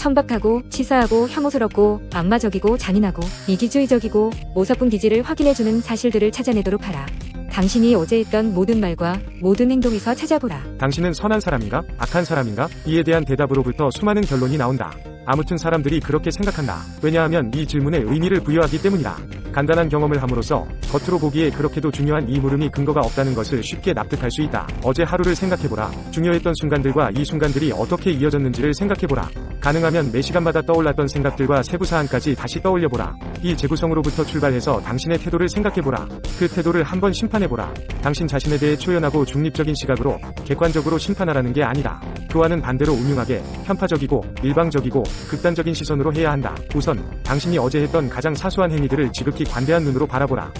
천박하고 치사하고 혐오스럽고 악마적이고 잔인하고 이기주의적이고 모사꾼 기질을 확인해주는 사실들을 찾아내도록 하라. 당신이 어제 했던 모든 말과 모든 행동에서 찾아보라. 당신은 선한 사람인가? 악한 사람인가? 이에 대한 대답으로부터 수많은 결론이 나온다. 아무튼 사람들이 그렇게 생각한다. 왜냐하면 이 질문에 의미를 부여하기 때문이다. 간단한 경험을 함으로써 겉으로 보기에 그렇게도 중요한 이 물음이 근거가 없다는 것을 쉽게 납득할 수 있다. 어제 하루를 생각해보라. 중요했던 순간들과 이 순간들이 어떻게 이어졌는지를 생각해보라. 가능하면 매 시간마다 떠올랐던 생각들과 세부 사항까지 다시 떠올려보라. 이 재구성으로부터 출발해서 당신의 태도를 생각해보라. 그 태도를 한번 심판해보라. 당신 자신에 대해 초연하고 중립적인 시각으로 객관적으로 심판하라는 게 아니다. 그와는 반대로 운용하게 편파적이고 일방적이고 극단적인 시선으로 해야 한다. 우선 당신이 어제 했던 가장 사소한 행위들을 지극히 관대한 눈으로 바라보라.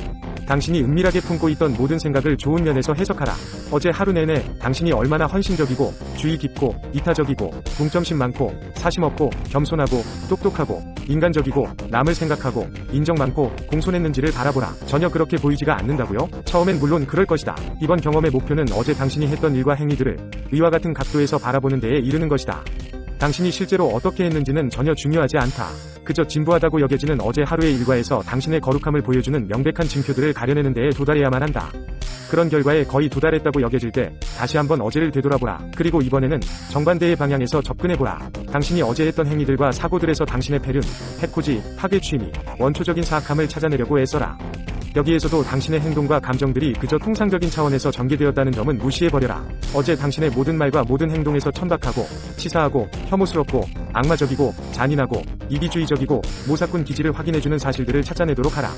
당신이 은밀하게 품고 있던 모든 생각을 좋은 면에서 해석하라. 어제 하루 내내 당신이 얼마나 헌신적이고 주의 깊고 이타적이고 공점심 많고 사심 없고 겸손하고 똑똑하고 인간적이고 남을 생각하고 인정 많고 공손했는지를 바라보라. 전혀 그렇게 보이지가 않는다고요? 처음엔 물론 그럴 것이다. 이번 경험의 목표는 어제 당신이 했던 일과 행위들을 위와 같은 각도에서 바라보는 데에 이르는 것이다. 당신이 실제로 어떻게 했는지는 전혀 중요하지 않다. 그저 진부하다고 여겨지는 어제 하루의 일과에서 당신의 거룩함을 보여주는 명백한 징표들을 가려내는 데에 도달해야만 한다. 그런 결과에 거의 도달했다고 여겨질 때 다시 한번 어제를 되돌아보라. 그리고 이번에는 정반대의 방향에서 접근해보라. 당신이 어제 했던 행위들과 사고들에서 당신의 패륜, 해코지, 파괴 취미, 원초적인 사악함을 찾아내려고 애써라. 여기에서도 당신의 행동과 감정들이 그저 통상적인 차원에서 전개되었다는 점은 무시해버려라. 어제 당신의 모든 말과 모든 행동에서 천박하고, 치사하고, 혐오스럽고, 악마적이고, 잔인하고, 이기주의적이고, 모사꾼 기질을 확인해주는 사실들을 찾아내도록 하라.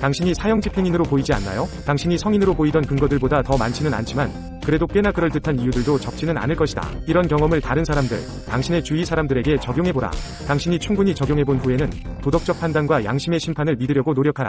당신이 사형 집행인으로 보이지 않나요? 당신이 성인으로 보이던 근거들보다 더 많지는 않지만, 그래도 꽤나 그럴듯한 이유들도 적지는 않을 것이다. 이런 경험을 다른 사람들, 당신의 주위 사람들에게 적용해보라. 당신이 충분히 적용해본 후에는 도덕적 판단과 양심의 심판을 믿으려고 노력하라.